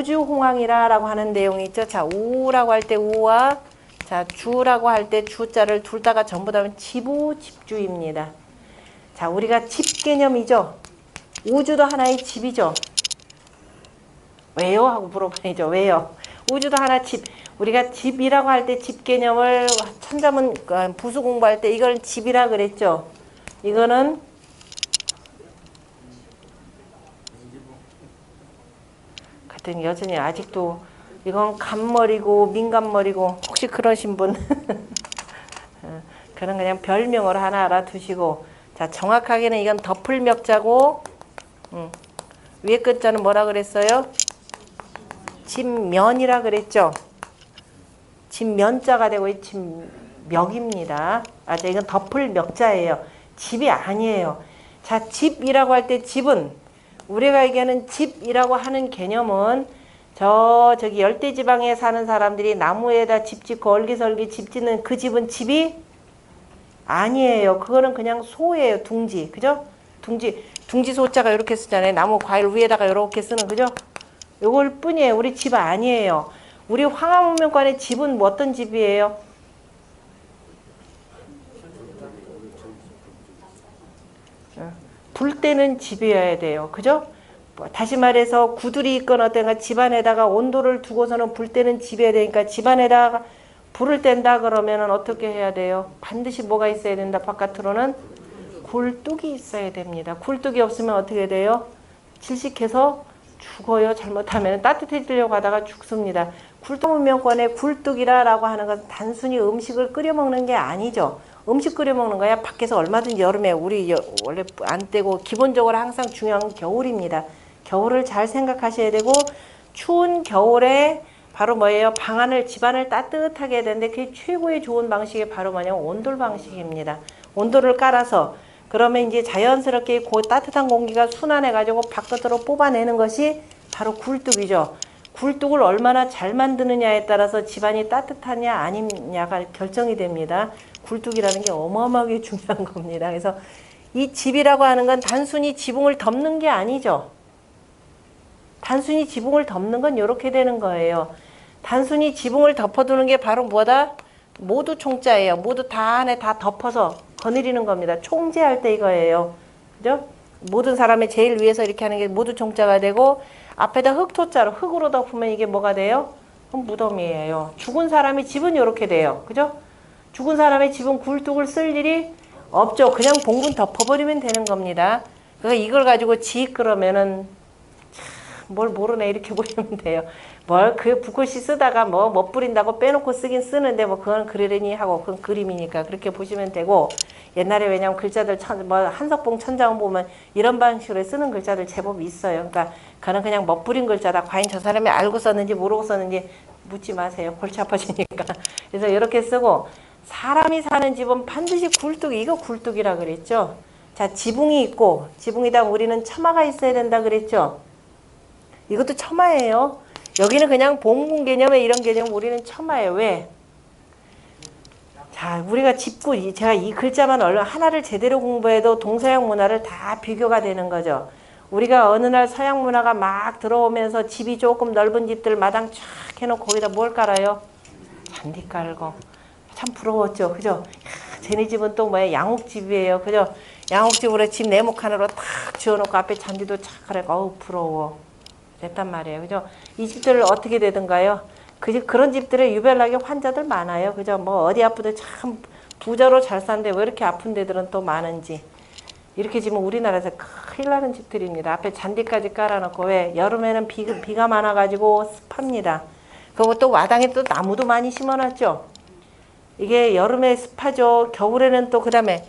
우주 홍황이라라고 하는 내용이 있죠. 자, 우라고 할 때 우와 자, 주라고 할 때 주자를 둘 다가 전부 다 지부 집주입니다. 자, 우리가 집 개념이죠. 우주도 하나의 집이죠. 왜요? 하고 물어봐야죠. 왜요? 우주도 하나 집. 우리가 집이라고 할 때 집 개념을 천자문 어, 부수 공부할 때 이걸 집이라 그랬죠. 이거는 하여튼 여전히 아직도 이건 간머리고 민간머리고 혹시 그러신 분 어, 그런 그냥 별명으로 하나 알아두시고 자 정확하게는 이건 덮을멱자고 음, 위에 끝자는 뭐라 그랬어요? 집면이라 그랬죠. 집면자가 되고 이 집멱입니다. 아, 자, 이건 덮을 멱자예요. 집이 아니에요. 자, 집이라고 할 때 집은 우리가 얘기하는 집이라고 하는 개념은 저 저기 열대 지방에 사는 사람들이 나무에다 집 짓고 얼기설기 집 짓는 그 집은 집이 아니에요. 그거는 그냥 소예요. 둥지. 그죠? 둥지. 둥지 소자가 이렇게 쓰잖아요. 나무 과일 위에다가 이렇게 쓰는 그죠? 요걸 뿐이에요. 우리 집 아니에요. 우리 황화문명관의 집은 뭐 어떤 집이에요? 어, 불 때는 집이어야 돼요. 그죠? 뭐 다시 말해서 구들이 있거나 어떤가 집안에다가 온도를 두고서는 불 때는 집이어야 되니까 집안에다가 불을 뗀다 그러면은 어떻게 해야 돼요? 반드시 뭐가 있어야 된다. 바깥으로는 굴뚝이 있어야 됩니다. 굴뚝이 없으면 어떻게 돼요? 질식해서 죽어요. 잘못하면 따뜻해지려고 하다가 죽습니다. 굴뚝문명권의 굴뚝이라라고 하는 것은 단순히 음식을 끓여 먹는 게 아니죠. 음식 끓여 먹는 거야 밖에서 얼마든지 여름에 우리 여- 원래 안 떼고 기본적으로 항상 중요한 건 겨울입니다. 겨울을 잘 생각하셔야 되고 추운 겨울에 바로 뭐예요? 방안을 집안을 따뜻하게 해야 되는데 그게 최고의 좋은 방식이 바로 뭐냐면 온돌 방식입니다. 온돌을 깔아서 그러면 이제 자연스럽게 그 따뜻한 공기가 순환해 가지고 바깥으로 뽑아내는 것이 바로 굴뚝이죠. 굴뚝을 얼마나 잘 만드느냐에 따라서 집안이 따뜻하냐 아니냐가 결정이 됩니다. 굴뚝이라는 게 어마어마하게 중요한 겁니다. 그래서 이 집이라고 하는 건 단순히 지붕을 덮는 게 아니죠. 단순히 지붕을 덮는 건 이렇게 되는 거예요. 단순히 지붕을 덮어두는 게 바로 뭐다? 모두 총자예요. 모두 다 안에 다 덮어서 거느리는 겁니다. 총재할 때 이거예요. 그죠? 모든 사람의 제일 위에서 이렇게 하는 게 모두 총자가 되고 앞에다 흙토자로 흙으로 덮으면 이게 뭐가 돼요? 무덤이에요. 죽은 사람의 집은 이렇게 돼요. 그죠? 죽은 사람의 집은 굴뚝을 쓸 일이 없죠. 그냥 봉분 덮어버리면 되는 겁니다. 그러니까 이걸 가지고 지 그러면은 뭘 모르네 이렇게 보시면 돼요. 뭘 그 붓글씨 쓰다가 뭐못 뿌린다고 빼놓고 쓰긴 쓰는데 뭐 그건 그러려니 하고 그건 그림이니까 그렇게 보시면 되고 옛날에 왜냐면 글자들 천, 뭐 한석봉 천장 보면 이런 방식으로 쓰는 글자들 제법 있어요. 그러니까 그는 그냥 못 뿌린 글자다. 과연 저 사람이 알고 썼는지 모르고 썼는지 묻지 마세요. 골치 아파지니까. 그래서 이렇게 쓰고 사람이 사는 집은 반드시 굴뚝 이거 굴뚝이라 그랬죠. 자 지붕이 있고 지붕이다 우리는 처마가 있어야 된다 그랬죠. 이것도 처마예요. 여기는 그냥 봉군 개념의 이런 개념 우리는 처마예요. 왜? 자, 우리가 짚고 이- 제가 이 글자만 얼른 하나를 제대로 공부해도 동서양 문화를 다 비교가 되는 거죠. 우리가 어느 날 서양 문화가 막 들어오면서 집이 조금 넓은 집들 마당 쫙 해놓고 거기다 뭘 깔아요? 잔디 깔고 참 부러웠죠, 그죠? 야, 쟤네 집은 또 뭐야 양옥집이에요, 그죠? 양옥집으로 집 네모 칸으로 탁 지어놓고 앞에 잔디도 착 하니까 어우 부러워. 됐단 말이에요. 그죠? 이 집들을 어떻게 되든가요? 그 집, 그런 집들에 유별나게 환자들 많아요. 그죠? 뭐 어디 아프대 참 부자로 잘 사는데 왜 이렇게 아픈 데들은 또 많은지. 이렇게 지금 우리나라에서 큰일 나는 집들입니다. 앞에 잔디까지 깔아놓고 왜? 여름에는 비, 비가 많아가지고 습합니다. 또 마당에 또 나무도 많이 심어놨죠. 이게 여름에 습하죠. 겨울에는 또 그다음에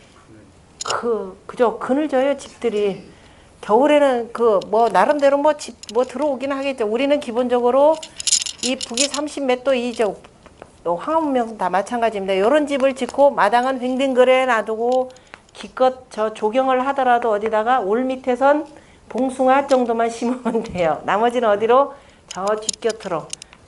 그 그죠 그늘져요 집들이. 겨울에는 그 뭐 나름대로 뭐 집 뭐 들어오긴 하겠죠. 우리는 기본적으로 이 북위 30몇 이저 황화문명 다 마찬가지입니다. 이런 집을 짓고 마당은 횡댕그레 놔두고 기껏 저 조경을 하더라도 어디다가 올 밑에선 봉숭아 정도만 심으면 돼요. 나머지는 어디로 저 뒷곁으로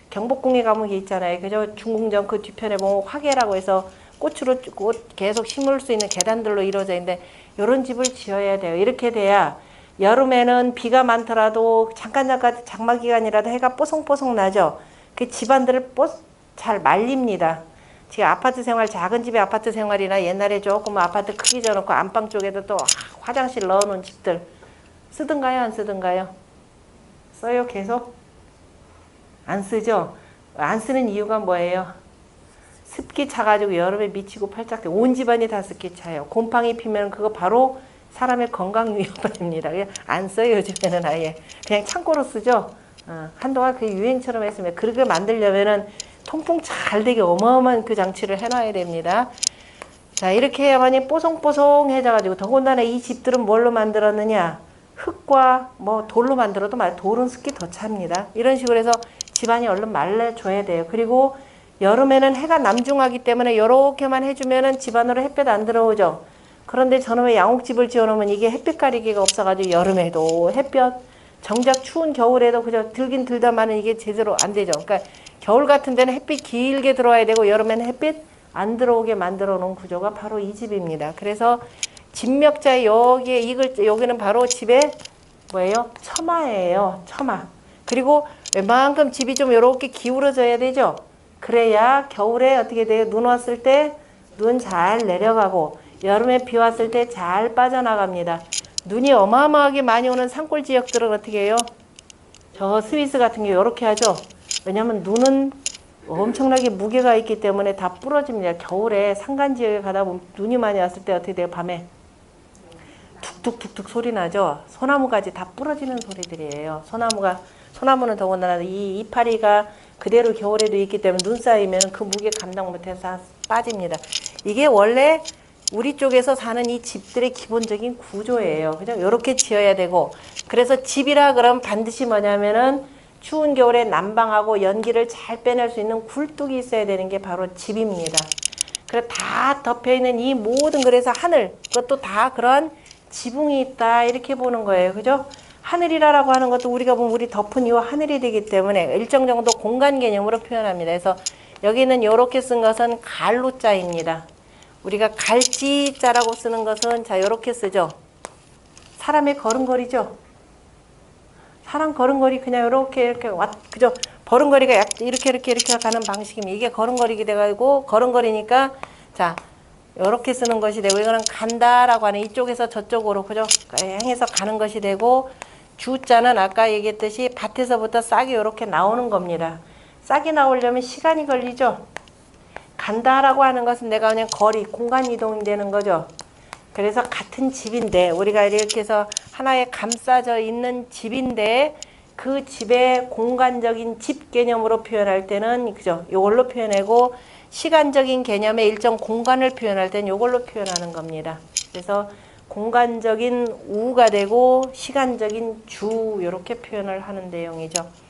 경복궁에 가면 게 있잖아요. 그죠? 중궁전 그 뒤편에 보면 화계라고 해서 꽃으로 꽃 계속 심을 수 있는 계단들로 이루어져 있는데 이런 집을 지어야 돼요. 이렇게 돼야 여름에는 비가 많더라도 잠깐 잠깐 장마 기간이라도 해가 뽀송뽀송 나죠. 그 집안들을 뽀, 잘 말립니다. 지금 아파트 생활 작은 집의 아파트 생활이나 옛날에 조금 아파트 크기 져놓고 안방 쪽에도 또 화장실 넣어놓은 집들 쓰든가요 안 쓰든가요? 써요 계속? 안 쓰죠? 안 쓰는 이유가 뭐예요? 습기 차가지고 여름에 미치고 팔짝 온 집안이 다 습기 차요. 곰팡이 피면 그거 바로 사람의 건강 위협입니다. 그냥 안 써요 요즘에는 아예 그냥 창고로 쓰죠. 어, 한동안 그 유행처럼 했으면 그렇게 만들려면은 통풍 잘 되게 어마어마한 그 장치를 해놔야 됩니다. 자 이렇게 해야만이 뽀송뽀송해져가지고 더군다나 이 집들은 뭘로 만들었느냐 흙과 뭐 돌로 만들어도 말 돌은 습기 더 찹니다. 이런 식으로 해서 집안이 얼른 말려줘야 돼요. 그리고 여름에는 해가 남중하기 때문에 이렇게만 해주면은 집안으로 햇볕 안 들어오죠. 그런데 저놈의 양옥집을 지어놓으면 이게 햇빛 가리개가 없어가지고 여름에도 햇볕, 정작 추운 겨울에도 그저 들긴 들다마는 이게 제대로 안 되죠. 그러니까 겨울 같은 데는 햇빛 길게 들어와야 되고 여름에는 햇빛 안 들어오게 만들어 놓은 구조가 바로 이 집입니다. 그래서 집멱자 여기에 이글 여기는 바로 집의 뭐예요? 처마예요. 처마. 그리고 웬만큼 집이 좀 이렇게 기울어져야 되죠. 그래야 겨울에 어떻게 돼요? 눈 왔을 때 눈 잘 내려가고 여름에 비 왔을 때 잘 빠져나갑니다. 눈이 어마어마하게 많이 오는 산골 지역들은 어떻게 해요? 저 스위스 같은 게 이렇게 하죠. 왜냐하면 눈은 엄청나게 무게가 있기 때문에 다 부러집니다. 겨울에 산간 지역에 가다 보면 눈이 많이 왔을 때 어떻게 돼요? 밤에 툭툭툭툭 소리 나죠. 소나무까지 다 부러지는 소리들이에요. 소나무가 소나무는 더군다나 이 이파리가 그대로 겨울에도 있기 때문에 눈 쌓이면 그 무게 감당 못해서 다 빠집니다. 이게 원래 우리 쪽에서 사는 이 집들의 기본적인 구조예요. 그죠? 이렇게 지어야 되고 그래서 집이라 그러면 반드시 뭐냐면은 추운 겨울에 난방하고 연기를 잘 빼낼 수 있는 굴뚝이 있어야 되는 게 바로 집입니다. 그래 다 덮여 있는 이 모든 그래서 하늘 그것도 다 그런 지붕이 있다 이렇게 보는 거예요. 그죠? 하늘이라고 하는 것도 우리가 보면 우리 덮은 이 하늘이 되기 때문에 일정 정도 공간 개념으로 표현합니다. 그래서 여기는 이렇게 쓴 것은 갈로자입니다. 우리가 갈지자라고 쓰는 것은 자 이렇게 쓰죠. 사람의 걸음걸이죠. 사람 걸음걸이 그냥 이렇게 이렇게 왔 그죠? 걸음걸이가 약 이렇게 이렇게 이렇게 가는 방식입니다. 이게 걸음걸이게 돼가지고 걸음걸이니까 자 이렇게 쓰는 것이 되고 이거는 간다라고 하는 이쪽에서 저쪽으로 그죠? 향해서 가는 것이 되고 주자는 아까 얘기했듯이 밭에서부터 싹이 이렇게 나오는 겁니다. 싹이 나오려면 시간이 걸리죠. 간다라고 하는 것은 내가 그냥 거리, 공간 이동이 되는 거죠. 그래서 같은 집인데 우리가 이렇게 해서 하나에 감싸져 있는 집인데 그 집의 공간적인 집 개념으로 표현할 때는 그죠? 이걸로 표현하고 시간적인 개념의 일정 공간을 표현할 때는 이걸로 표현하는 겁니다. 그래서 공간적인 우가 되고 시간적인 주 이렇게 표현을 하는 내용이죠.